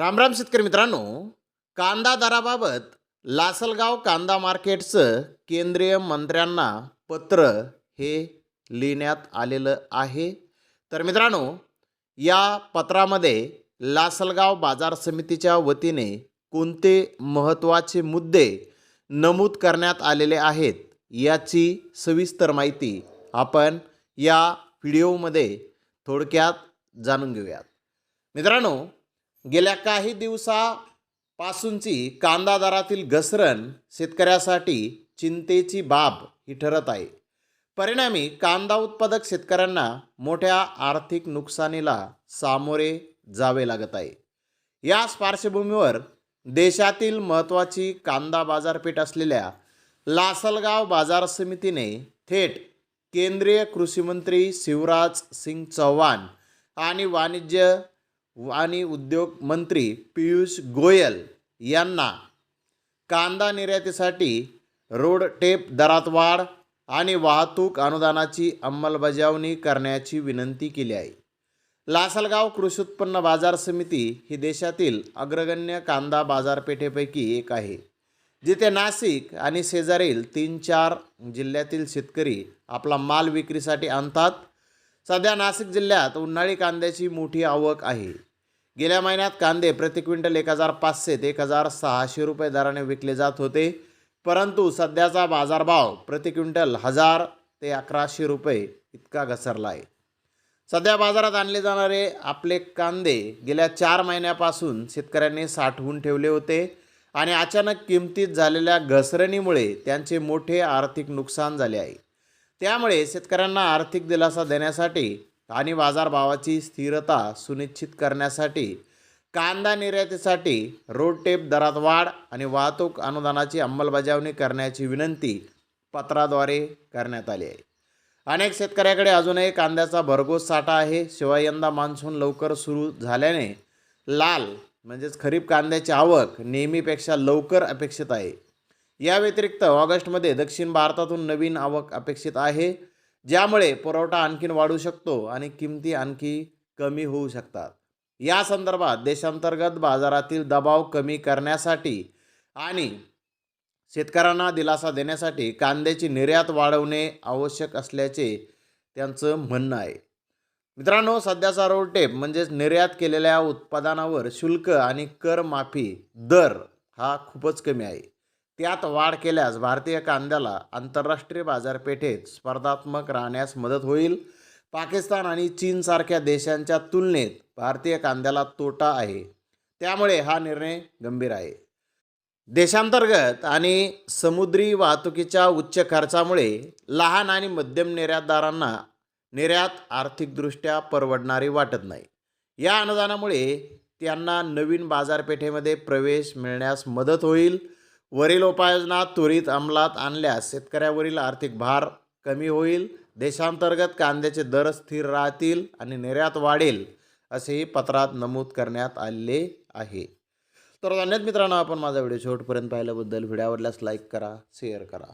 रामराम शेतकरी मित्रांनो कांदा दराबाबत लासलगाव कांदा मार्केटचं केंद्रीय मंत्र्यांना पत्र हे लिहिण्यात आलेलं आहे. तर मित्रांनो या पत्रामध्ये लासलगाव बाजार समितीच्या वतीने कोणते महत्त्वाचे मुद्दे नमूद करण्यात आलेले आहेत याची सविस्तर माहिती आपण या व्हिडिओमध्ये थोडक्यात जाणून घेऊयात. मित्रांनो गेल्या काही दिवसापासूनची कांदा दरातील घसरण शेतकऱ्यासाठी चिंतेची बाब ही ठरत आहे. परिणामी कांदा उत्पादक शेतकऱ्यांना मोठ्या आर्थिक नुकसानीला सामोरे जावे लागत आहे. याच पार्श्वभूमीवर देशातील महत्त्वाची कांदा बाजारपेठ असलेल्या लासलगाव बाजार समितीने थेट केंद्रीय कृषीमंत्री शिवराज सिंग चौहान आणि वाणिज्य आणि उद्योग मंत्री पियुष गोयल यांना कांदा निर्यातीसाठी रोड टेप दरात वाढ आणि वाहतूक अनुदानाची अंमलबजावणी करण्याची विनंती केली आहे. लासलगाव कृषी उत्पन्न बाजार समिती ही देशातील अग्रगण्य कांदा बाजारपेठेपैकी एक आहे जिथे नाशिक आणि शेजारील तीन चार जिल्ह्यातील शेतकरी आपला माल विक्रीसाठी आणतात. सध्या नाशिक जिल्ह्यात उन्हाळी कांद्याची मोठी आवक आहे. गेल्या महिन्यात कांदे प्रति क्विंटल एक हजार पाचशे ते एक हजार सहाशे रुपये दराने विकले जात होते. परंतु सध्याचा बाजारभाव प्रति क्विंटल हजार ते अकराशे रुपये इतका घसरला आहे सध्या बाजारात आणले जाणारे आपले कांदे गेल्या चार महिन्यापासून शेतकऱ्यांनी साठवून ठेवले होते आणि अचानक किमतीत झालेल्या घसरणीमुळे त्यांचे मोठे आर्थिक नुकसान झाले आहे. त्यामुळे शेतकऱ्यांना आर्थिक दिलासा देण्यासाठी आणि बाजारभावाची स्थिरता सुनिश्चित करण्यासाठी कांदा निर्यातीसाठी रोड टेप दरात वाढ आणि वाहतूक अनुदानाची अंमलबजावणी करण्याची विनंती पत्राद्वारे करण्यात आली आहे. अनेक शेतकऱ्याकडे अजूनही कांद्याचा भरघोस साठा आहे. शिवाय यंदा मान्सून लवकर सुरू झाल्याने लाल म्हणजेच खरीप कांद्याची आवक नेहमीपेक्षा लवकर अपेक्षित आहे. या व्यतिरिक्त ऑगस्टमध्ये दक्षिण भारतातून नवीन आवक अपेक्षित आहे. ज्यामुळे पुरवठा आणखीन वाढू शकतो आणि किमती आणखी कमी होऊ शकतात. या संदर्भात देशांतर्गत बाजारातील दबाव कमी करण्यासाठी आणि शेतकऱ्यांना दिलासा देण्यासाठी कांद्याची निर्यात वाढवणे आवश्यक असल्याचे त्यांचं म्हणणं आहे. मित्रांनो सध्याचा रोड टेप म्हणजेच निर्यात केलेल्या उत्पादनावर शुल्क आणि करमाफी दर हा खूपच कमी आहे. त्यात वाढ केल्यास भारतीय कांद्याला आंतरराष्ट्रीय बाजारपेठेत स्पर्धात्मक राहण्यास मदत होईल. पाकिस्तान आणि चीनसारख्या देशांच्या तुलनेत भारतीय कांद्याला तोटा आहे. त्यामुळे हा निर्णय गंभीर आहे. देशांतर्गत आणि समुद्री वाहतुकीच्या उच्च खर्चामुळे लहान आणि मध्यम निर्यातदारांना निर्यात आर्थिकदृष्ट्या परवडणारी वाटत नाही. या अनुदानामुळे त्यांना नवीन बाजारपेठेमध्ये प्रवेश मिळण्यास मदत होईल. वरील उपाययोजना त्वरित अंमलात आणल्यास शेतकऱ्यावरील आर्थिक भार कमी होईल देशांतर्गत कांद्याचे दर स्थिर राहतील आणि निर्यात वाढेल असेही पत्रात नमूद करण्यात आले आहे. तर धन्यवाद मित्रांनो आपण माझा व्हिडिओ शेवटपर्यंत पाहिल्याबद्दल. व्हिडिओ आवडल्यास लाईक करा शेअर करा.